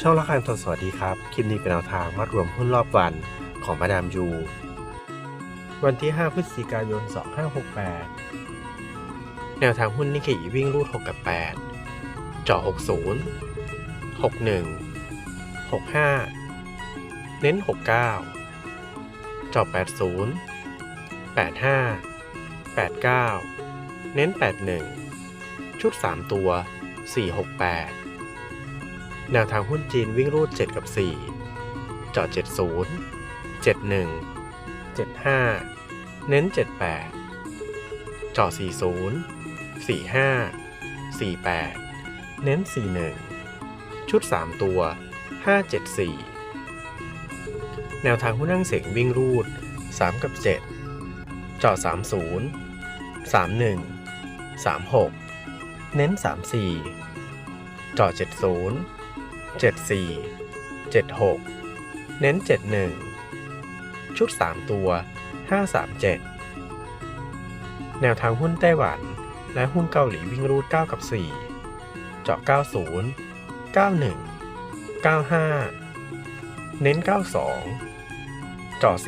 ช่องละครสวัสดีครับ คลิปนี้เป็นแนวทางมัดรวมหุ้นรอบวันของมาดามยู วันที่ 5 พฤศจิกายน 2568 แนวทางหุ้นนิกเกอีวิ่งรูด 6 กับ 8 เจาะ 60 61 65 เน้น 69 เจาะ 80 85 89 เน้น 81 ชุด 3 ตัว 468 แนวทางหุ้นจีนวิ่งรูด 7 กับ 4จาะ70 71 75 เน้น 78จาะ40 45 48 เน้น 41 ชุด 3 ตัว 574 แนวทางหุ้นนั่งเสียงวิ่งรูด 3 กับ 7จาะ30 31 36 เน้น 34จาะ70 74 76 เน้น 71 ชุด 3 ตัว 537 แนวทางหุ้นไต้หวัน และหุ้นเกาหลีวิ่งรูด 9 กับ 4 เจาะ 90 91 95 เน้น 92 เจาะ 40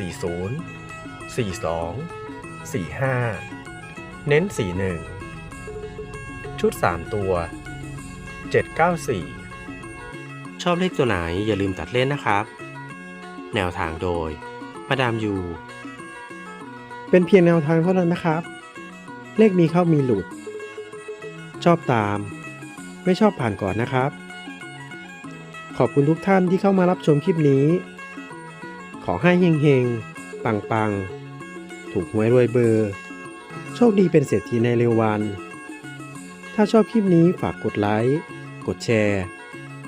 42 45 เน้น 41 ชุด 3 ตัว 794 ชอบเลขตัวไหนอย่าลืมตัดเล่นนะครับ แนวทางโดยมาดามยูเป็นเพียงแนวทางเท่านั้นนะครับ เลขมีเข้ามีหลุด ชอบตาม ไม่ชอบผ่านก่อนนะครับ ขอบคุณทุกท่านที่เข้ามารับชมคลิปนี้ ขอให้เฮงๆ ปังๆ ถูกหวยรวยเบอร์ โชคดีเป็นเศรษฐีในเร็ววัน ถ้าชอบคลิปนี้ฝากกดไลค์ กดแชร์